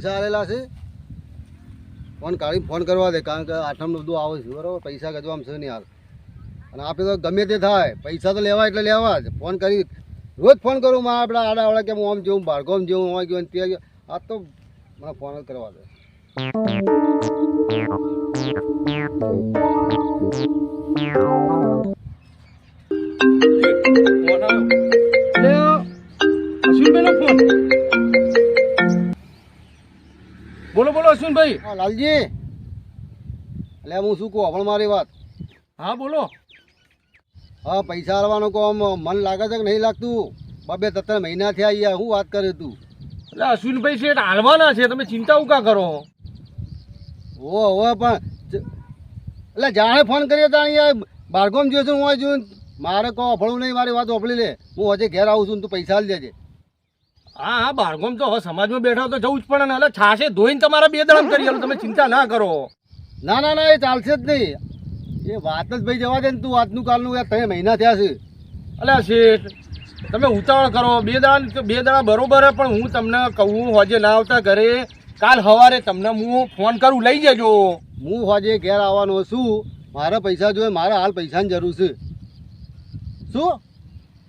પૈસા આવેલા છે. ફોન કાઢી, ફોન કરવા દે, કારણ કે આઠમ બધું આવે છે, બરાબર? પૈસા ગજવામાં છે નહીં હાલ. અને આપણે તો ગમે તે થાય, પૈસા તો લેવા એટલે લેવા જ. ફોન કરી, રોજ ફોન કરું માં આપણા આડાવાળા કેમ આમ જેવું બાળકોમ જેવું હોય ગયો ને તે ગયો. આ તો મને ફોન જ કરવા દે. હા લાલજી. એટલે હું શું કહું પણ મારી વાત. હા બોલો. હા પૈસા આલવાનું કહો મન લાગે છે કે નહીં લાગતું? બબે ત્રણ મહિના થયા અહીંયા હું વાત કરે તું. એટલે અશ્વિનભાઈ શેઠ હાલવાના છે તમે ચિંતા ઉકા કરો? ઓ હવે પણ એટલે જાણે ફોન કરીએ તો યાર બાળકોમ જોઈશું હું જોયું મારે કહો અફળું નહીં મારી વાત ઓફળી લે. હું હજે ઘેર આવું છું ને તું પૈસા આલી દેજે. હા હા બારગોમ તો હવે સમાજમાં બેઠા તો જવું જ પડે ને. એટલે છાશે ધોઈને તમારા બે દળમ કરી તમે ચિંતા ના કરો. ના ના ના એ ચાલશે જ નહીં. એ વાત જ ભાઈ જવા દે ને તું. આજનું કાલનું યાર ત્રણ મહિના થયા છે. અલ્યા શેઠ તમે ઉતાવળ કરો. બે દાડા બે દાડા બરોબર હે, પણ હું તમને કહું હોજે ના આવતા ઘરે. કાલ સવારે તમને હું ફોન કરું. લઈ જજો. હું હોજે ઘેર આવવાનો છું. મારા પૈસા જોઈએ મારા હાલ પૈસાની જરૂર છે. શું?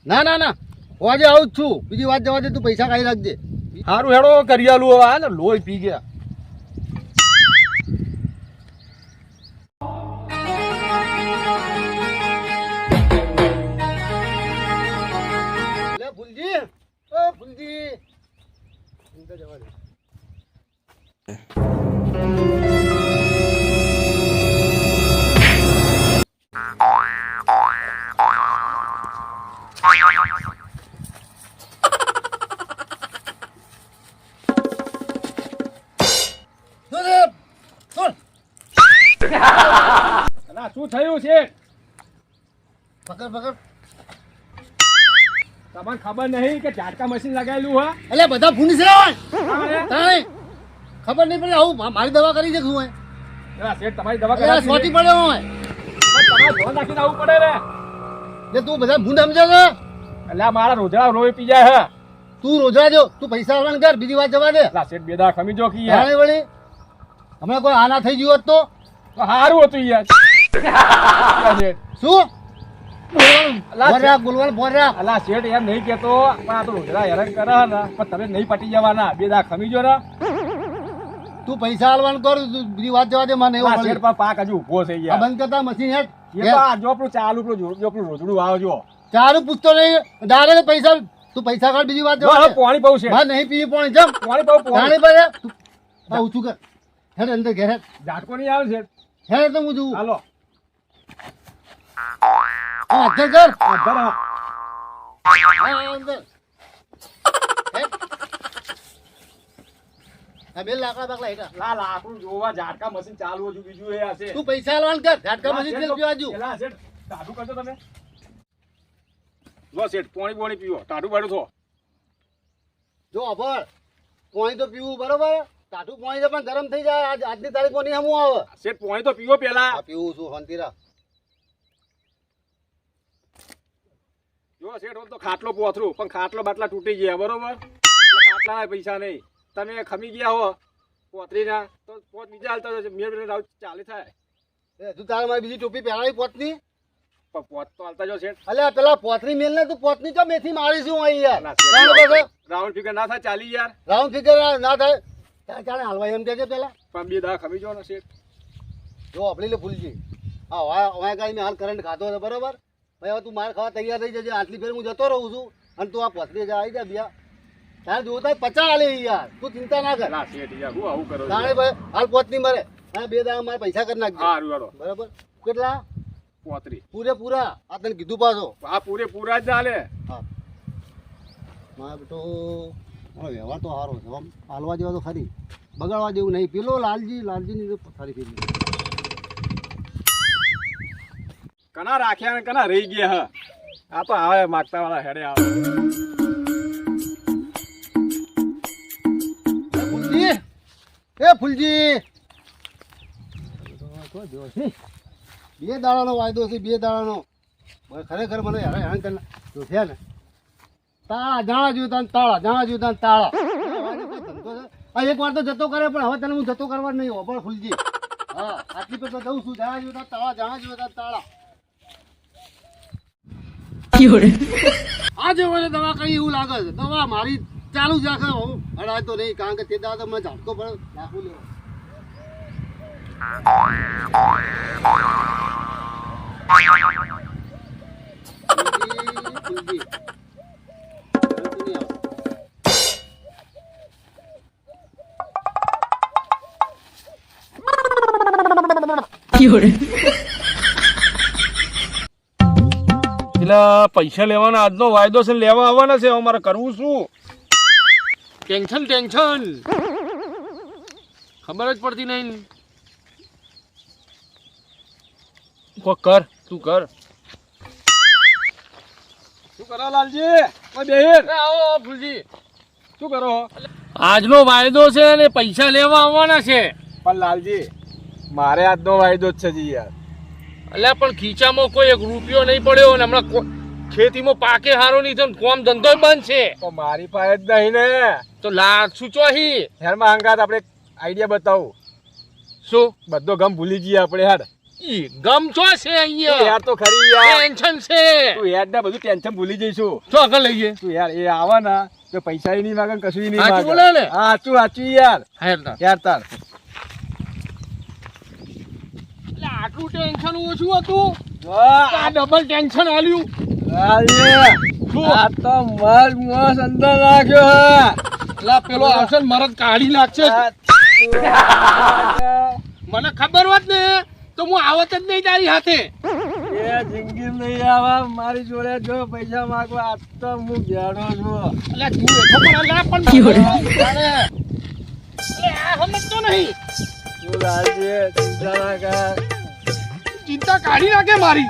ના ના ના. હોજે આવું જ છું. બીજી વાત જવા દે તું પૈસા કાઢી રાખજે. સારું હેડો કરિયાલું હવે ને લોહી પી ગયા. લે ફૂલજી થયું છે. પકડ પકડ. તમને ખબર નહીં કે ઝાટકા મશીન લગાવેલું હા એટલે બધા ફૂંડી છે ખબર નહીં પડે આવું મારી દવા કરી છે શું શેઠ તમારી દવા કરી સોટી દીધી. પડે હોય. તમારે આવવું પડે રે. તું બધા ભૂંડ સમજે છે? એટલે મારા રોજડા રોય પી જાય હે. તું રોજવા જો તું પૈસા આવવાનું કર બીજી વાત જવા દે. અલા શેઠ બે દાડા ખમી જો કી યાર વળી હમણાં કોઈ આના થઈ ગયું હોત તો? સારું હતું યાર. શું? અલા, બોર્યા બોલવાનું અલા શેઠ એમ નહીં કેતો પણ આ તો રોજડા હેરાન કરે ને પણ તમે નહીં પટી જવાના. બે દાડા ખમી જો ને. તું પૈસા આલવાનું કર તું વાત જવા દે મને એવું શેઠ પણ પાક હજુ ઊભો છે આ બંધ કરતા મશીન હેઠ? એ તો જો આપણું ચાલુ પેલું જો રોજડું પૂછતો નહીં. ડાયરેક્ટ પૈસા તું પૈસા કાઢ બીજી વાત જવા પાણી છે. મારે નહીં પીવી પાણી જમ. પાણી બહુ પાણી. પાણી તું ઊંચું કર. હેડ અંદર ઘેર ઝાટકો નહીં આવે છે હેડ તો હું જોઉં હાલો. હા અંદર કર આ. અંદર બે લાકડા બાકડા હેઠા લા લાકડું જોવા ઝાટકા મશીન ચાલુ હજુ બીજું એ હશે. તું પૈસા આલવાનું કર ઝાટકા મશીન શેઠ, આજુ એલા શેઠ, ટાઢું કરજો તમે. લો શેઠ પાણી પાણી પીવો. ટાઢું બાઢું થો. જો અભર પાણી તો પીવું બરોબર? ટાટું પાણી તો પણ ગરમ થઈ જાય. આજ આજની તારીખમાં નહીં હમું આવે. શેઠ પાણી તો પીવો પેલા. પીવું છું શાંતિરા જો શેઠ તો ખાટલો પોથરું પણ ખાટલો બાટલા તૂટી ગયા બરોબર? ખાટલા પૈસા નહીં. તમે ખમી ગયા હો પોતરીના તો પોત બીજા હાલતા મેળ રાવ ચાલે થાય. એ તું તારે મારી બીજી ટોપી પહેરાવી પોતની પણ પોત તો હાલતા જો શેઠ. અલ્યા પેલા પોતરી મેલ ને તું પોતની તો મેથી મારીશું અહીં યાર? રાઉન્ડ ફિગર ના થાય ચાલી યાર. રાઉન્ડ ફિગર ના થાય. ત્યાં ચાલે હાલવા એમ કે પેલા? પણ બે દા ખમી જો ને શેઠ. જો આપણી લે ભૂલજી. હા વાય કાંઈ મેં હાલ કરંટ ખાતો હતો બરોબર? ભાઈ હવે તું માર ખાવા તૈયાર થઈ જજે. આટલી ફેર હું જતો રહું છું. અને તું આ પથરી જા આવી જા બિયા. તારે જોતા પચા આલે યાર. તું ચિંતા ના કર. ના શેઠ યાર હું આવું કરો તારે ભાઈ હાલ પોતની મરે. હા બે દાડા મારે પૈસા કરી નાખજે. સારું હેડો બરાબર? કેટલા? પોતરી. પૂરેપૂરા. આ તને કીધું પાછો. આ પૂરે પૂરા જ ચાલે હા. મારા બેટો વ્યવહાર તો સારો છે. આમ હાલવા જેવા તો ખરી. બગાડવા જેવું નહીં. પેલો લાલજી લાલજીની તો પથારી ફેરી કના રાખ્યા ને કના રહી ગયા હા. આ તો આવે માગતા વાળા હેડે આવે. ફૂલજી, એ ફૂલજી. બે દાડાનો વાયદો છે, બે દાડાનો. ખરેખર મને હેરાન હેરાન કરી જો છે ને. તાળા જાણા જોયું તાન તાળા જાણા જોયું તાન તાળા. આ એક વાર તો જતો કરે, પણ હવે તને હું જતો કરવા નહીં ઓપણ ફૂલજી. હા, આટલી તો જઉં છું. જાણા જોતા તાળા જણા જોતા તાળા. આ જે મને દવા કઈ એવું લાગે છે. દવા મારી ચાલુ જ રાખે હું. અડાય તો નહીં કારણ કે તે દાદા મને ઝાટકો પડે રાખું લેવો. ફૂલજી, પેલા પૈસા લેવાના આજનો વાયદો છે લેવા આવવાના છે અમારે કરવું શું? ટેન્શન ટેન્શન ખબર જ પડતી નહીં. કોક કર તું કર. શું કરો લાલજી? આવો ફૂલજી શું કરો? આજનો વાયદો છે ને પૈસા લેવા આવવાના છે. પણ લાલજી મારે આજનો વાયદો જ છે જી યાર. એટલે પણ ખીચામાં કોઈ એક રૂપિયો નહીં પડ્યો ને હમણાં ખેતીમાં પાકે હારો નહીં થયો કોમ ધંધો બંધ છે. તો મારી પાસે જ નહીં ને. તો લાગશું ચોહી. હેરમાં અંગાત આપણે આઈડિયા બતાવું. શું? બધો ગમ ભૂલી જઈએ આપણે યાર ઈ ગમ છો છે અહીંયા? યાર તો ખરી યાર. ટેન્શન છે. તું યાર ને બધું ટેન્શન ભૂલી જઈશું. તો આગળ લઈએ. તું યાર એ આવા ના તો પૈસા નહીં માગે કશું નહીં માગે. બોલે ને? હા સાચું સાચું યાર. યાર તાર એટલે આટલું ટેન્શન ઓછું હતું. આ ડબલ ટેન્શન આલ્યું આ તો મસ્ત મસ્ત અંદર નાખ્યો એટલે પેલો આવશે ને મરદ કાઢી નાખશે. મને ખબર હોત ને તો હું આવત જ નહીં તારી હાથે. એ જિંદગી નહીં આવે મારી જોડે જો પૈસા માંગવા આ તો હું ઘેડો છું. એટલે તું એટલો પણ અલ્યા પણ અરે, આ સમજતો નહીં. તું લાલજી ચિંતા ના કર. ચિંતા કાઢી નાખે મારી.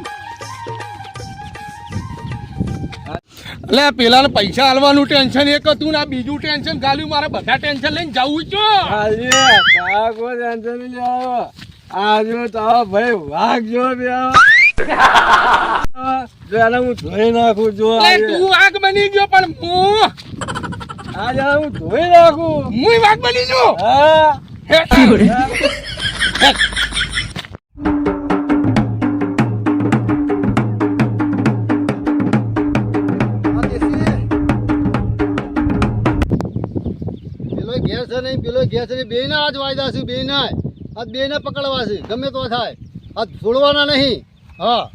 એટલે પેલા પૈસા આલવાનું ટેન્શન એક હતું ને આ બીજું ટેન્શન ગાલ્યું મારે બધા ટેન્શન લઈને જવું છો. ટેન્શન આજે લેવો આ જો તારો ભાઈ વાઘ જો બે હું ધોઈ નાખું જો તું વાઘ બની ગયો પણ હું? આજે હું ધોઈ નાખું. હું વાઘ બની ગયો? હા. નહીં છે આજ વાયદા છે બે ના આજ બે પકડવા છે ગમે તો થાય. આજ છોડવાના નહીં. હા.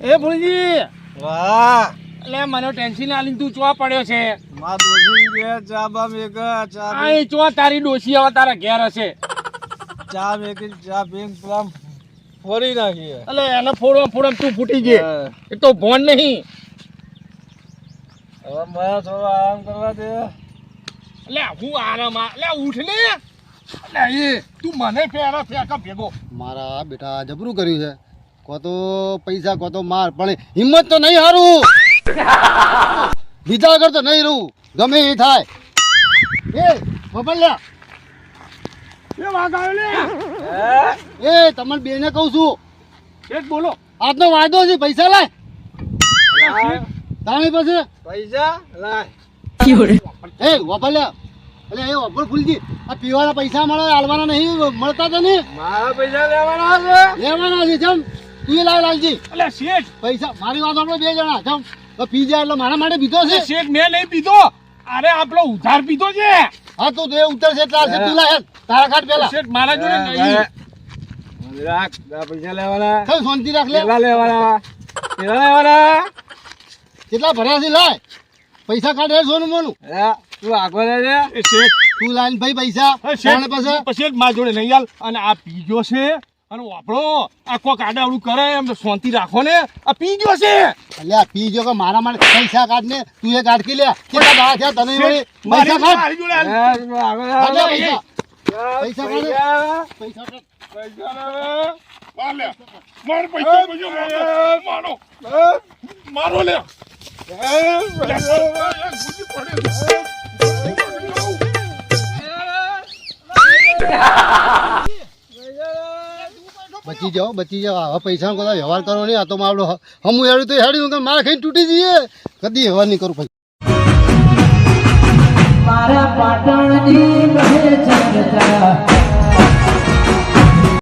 એ ભૂલજી વાહ. એટલે મને ટેન્શન આલી તું ચોવા પડ્યો છે. મા દોશી કે ચા બા મેકા ચા આ ચો તારી ડોશી હવે તારા ઘેર હશે. ચા મેકી ચા પીને પેલા ફોડી નાખીએ એટલે એને ફોડવા ફોડવા તું ફૂટી ગઈ. એ તો ભોન નહીં. હવે મને થોડો આરામ કરવા દે. એટલે હું આરામ આ- એટલે ઉઠ ને એટલે એ તું મને ફેરા ફેંકા ભેગો? મારા બેટા જબરું કર્યું છે. કો તો પૈસા કો તો માર પણ હિંમત તો નહીં હારું. બીજા આગળ તો નહીં રહું. ગમે એ થાય. એ બબલ્યા એ આવ્યો લે. એ તમને બેને કહું છું. એક બોલો. આજનો વાયદો છે પૈસા લાય. તાણી પાસે. પૈસા લાય. એ વપલ્યા એટલે એ વપલ ફૂલજી આ પીવાના પૈસા મળે હાલવાના નહીં મળતા તો નહીં. મારા પૈસા લેવાના છે? લેવાના છે જમ. તું લાવ લાલજી. એટલે શેઠ. પૈસા મારી વાત આપણે બે જણા જમ. પી જાય એટલે મારા માટે પીધો છે. શેઠ મેં નહીં પીધો. અરે આપણો ઉધાર પીધો છે. હા તો એ ઉતરશે એટલે આવશે. તું લાય તારા ખાટ પેલા. શેઠ મારા જોડે નહીં. રાખ પૈસા લેવાના. થઈ શાંતિ રાખ લેવાના? લેવાના? કેટલા ભર્યા છે લાય. પૈસા કાઢે સોનું મોનું? હે, તું આગળ લે એ તું લાઈન ભાઈ પૈસા. પછી? મા જોડે નહીં હાલ અને આ પીજો છે. અને વાપરો. આ કોક આડાવડું કરે એમ તો શાંતિ રાખો ને. આ પી ગયો છે. એટલે આ પી ગયો કે મારા માટે પૈસા કાઢ ને તું એ કાઢ કે લે. કેટલા દાડા થયા તને પૈસા કાઢ. કાઢ પૈસા. પૈસા કાઢ પૈસા કાઢ. પૈસા. માર લે. માર પૈસા પૈસા મારો. મારો. મારો લે. બચી જાઓ બચી જાઓ. હવે પૈસા કોઈ વ્યવહાર કરો નહીં. આ તો મારો હમું હેડ્યું તો હેડ્યું. કે મારા ખાઈ તૂટી જઈએ. કદી વ્યવહાર નહીં કરું પછી. મારા પાટણની